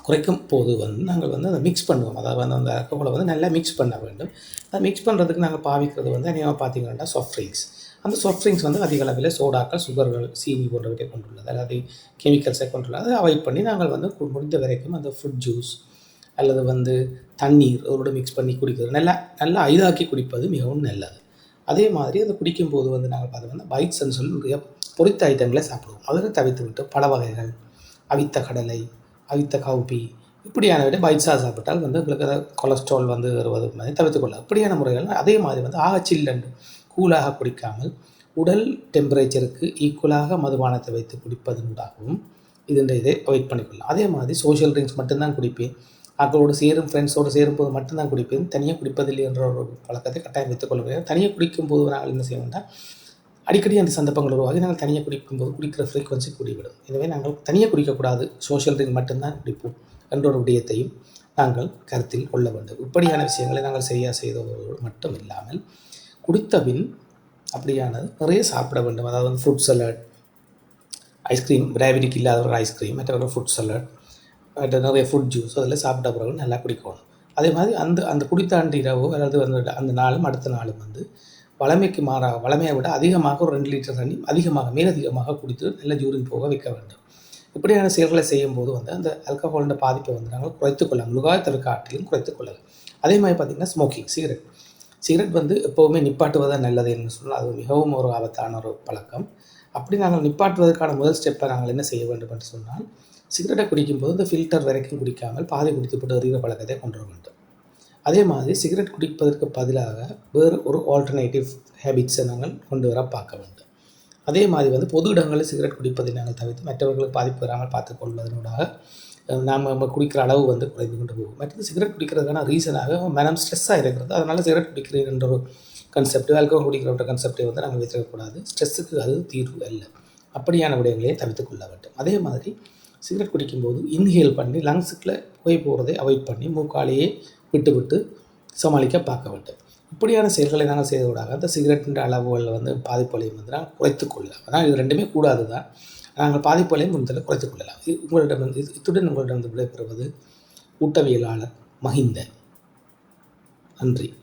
குறைக்கும் போது வந்து நாங்கள் வந்து அதை மிக்ஸ் பண்ணுவோம். அதாவது வந்து அந்த alcohol-அ வந்து நல்லா மிக்ஸ் பண்ண வேண்டும். அதை மிக்ஸ் பண்ணுறதுக்கு நாங்கள் பாவிக்கிறது வந்து நீங்கள் பார்த்தீங்கன்னா சாஃப்ட் ட்ரிங்க்ஸ் அந்த சாஃப்ட் ட்ரிங்க்ஸ் வந்து அதிக அளவில் சோடாக்கள் சுகர்கள் சீனி போன்றவற்றை கொண்டுள்ளது. அல்லது கெமிக்கல்ஸை கொண்டுள்ளது. அதை அவாய்ட் பண்ணி நாங்கள் வந்து முடிந்த வரைக்கும் அந்த ஃப்ரூட் ஜூஸ் அல்லது வந்து தண்ணீர் அவரோட மிக்ஸ் பண்ணி குடிக்கிறது. நல்லா நல்லா ஐதாக்கி குடிப்பது மிகவும் நல்லது. அதே மாதிரி அதை குடிக்கும்போது வந்து நாங்கள் பார்த்தோம்னா பைட்ஸ்ன்னு சொல்லி நிறைய பொரித்த ஐட்டங்களை சாப்பிடுவோம். அதில் தவிர்த்து விட்டு பல வகைகள் அவித்த கடலை அவித்த கவுப்பி இப்படியான விட பைட்ஸாக சாப்பிட்டால் வந்து உங்களுக்கு அதை கொலஸ்ட்ரால் வந்து வருவது மாதிரி தவிர்த்துக்கொள்ள இப்படியான முறைகள் அதே மாதிரி வந்து ஆக சில்லண்டு கூலாக குடிக்காமல் உடல் டெம்பரேச்சருக்கு ஈக்குவலாக மதுபானத்தை வைத்து குடிப்பதுண்டாகவும் இதுன்ற இதை அவாய்ட் பண்ணிக்கொள்ளலாம். அதே மாதிரி சோஷியல் ட்ரிங்க்ஸ் மட்டும்தான் குடிப்பேன். அவர்களோடு சேரும் ஃப்ரெண்ட்ஸோடு சேரும்போது மட்டும்தான் குடிப்பேன். தனியாக குடிப்பதில்லை என்ற ஒரு பழக்கத்தை கட்டாயம் வைத்துக் கொள்ள முடியாது தனியாக குடிக்கும்போது நாங்கள் என்ன செய்வோம்னா அடிக்கடி அந்த சந்தர்ப்பங்கள் உருவாகி நாங்கள் தனியாக குடிக்கும்போது குடிக்கிற ஃப்ரீக்வன்சி கூடிவிடும். எனவே நாங்கள் தனியாக குடிக்கக்கூடாது. சோஷியல் ட்ரிங்க் மட்டும்தான் குடிப்போம் என்ற ஒரு விடயத்தையும் நாங்கள் கருத்தில் கொள்ள வேண்டும். இப்படியான விஷயங்களை நாங்கள் சரியாக செய்தவர்களோடு மட்டும் இல்லாமல் குடித்த பின் அப்படியானது நிறைய சாப்பிட வேண்டும். அதாவது வந்து ஃப்ரூட் சலட் ஐஸ்கிரீம் டயபெட்டிக் இல்லாத ஒரு ஐஸ்கிரீம் மற்றவர்கள் ஃப்ரூட் சலட் மற்ற நிறைய ஃப்ரூட் ஜூஸ் அதில் சாப்பிட்ட பிறகு நல்லா குடிக்கணும். அதே மாதிரி அந்த அந்த குடித்த இரவு இரவோ அல்லது அந்த அந்த நாளும் அடுத்த நாளும் வந்து வளமைக்கு மாறாக வளமையை விட அதிகமாக ஒரு ரெண்டு லிட்டர் தண்ணி அதிகமாக மேலதிகமாக குடித்து நல்ல ஜூரின் போக வைக்க வேண்டும். இப்படியான செயல்களை செய்யும்போது வந்து அந்த ஆல்கஹாலின் பாதிப்பை வந்து நாங்கள் குறைத்துக்கொள்ளலாம் கொள்ளலாம். முழுகாய் அதே மாதிரி பார்த்திங்கன்னா ஸ்மோக்கிங் சிகரெட் சிகரெட் வந்து எப்போவுமே நிப்பாட்டுவதா நல்லது என்று சொன்னால் அது மிகவும் ஒரு ஆபத்தான ஒரு பழக்கம். அப்படி நாங்கள் நிப்பாட்டுவதற்கான முதல் ஸ்டெப்பை நாங்கள் என்ன செய்ய வேண்டும் என்று சொன்னால் சிகரெட்டை குடிக்கும்போது இந்த ஃபில்டர் வரைக்கும் குடிக்காமல் பாதி குடித்துப்பட்டு எறிகிற பழக்கத்தை கொண்டு வர வேண்டும். அதே மாதிரி சிகரெட் குடிப்பதற்கு பதிலாக வேறு ஒரு ஆல்டர்னேட்டிவ் ஹேபிட்ஸை நாங்கள் கொண்டு வர பார்க்க வேண்டும். அதே மாதிரி வந்து பொது இடங்களில் சிகரெட் குடிப்பதை நாங்கள் தவிர்த்து மற்றவர்களுக்கு பாதிப்பு வராமல் பார்த்துக் கொள்வதனூடாக நாம் நம்ம குடிக்கிற அளவு வந்து குறைந்து கொண்டு போகும். மற்றது சிகரெட் குடிக்கிறதுக்கான ரீசனாக மனம் ஸ்ட்ரெஸ்ஸாக இருக்கிறது. அதனால் சிகரெட் குடிக்கிறதுன்ற ஒரு கன்செப்ட் ஆல்கோஹால் குடிக்கிற கன்செப்டை வந்து நாங்கள் வைத்திருக்கக்கூடாது. ஸ்ட்ரெஸ்ஸுக்கு அது தீர்வு அல்ல. அப்படியான விடயங்களையும் தவிர்த்து கொள்ள வேண்டும். அதே மாதிரி சிகரெட் குடிக்கும்போது இன்ஹேல் பண்ணி லங்ஸுக்குள்ளே புகை போகிறதை அவாய்ட் பண்ணி மூக்காலேயே விட்டு விட்டு சமாளிக்க பார்க்க வேண்டும். இப்படியான செயல்களை நாங்கள் செய்வதாக அந்த சிகரெட்டின் அளவுகள் வந்து பாதிப்புகளையும் வந்து நாங்கள் குறைத்துக் கொள்ளலாம் ஆனால் இது ரெண்டுமே கூடாது தான் நாங்கள் பாதிப்புகளையும் முதல்ல குறைத்துக் கொள்ளலாம். இது உங்களிடம் வந்து இத்துடன் உங்களிடம் வந்து விடைபெறுவது ஊட்டவியலாளர் மஹிந்த. நன்றி.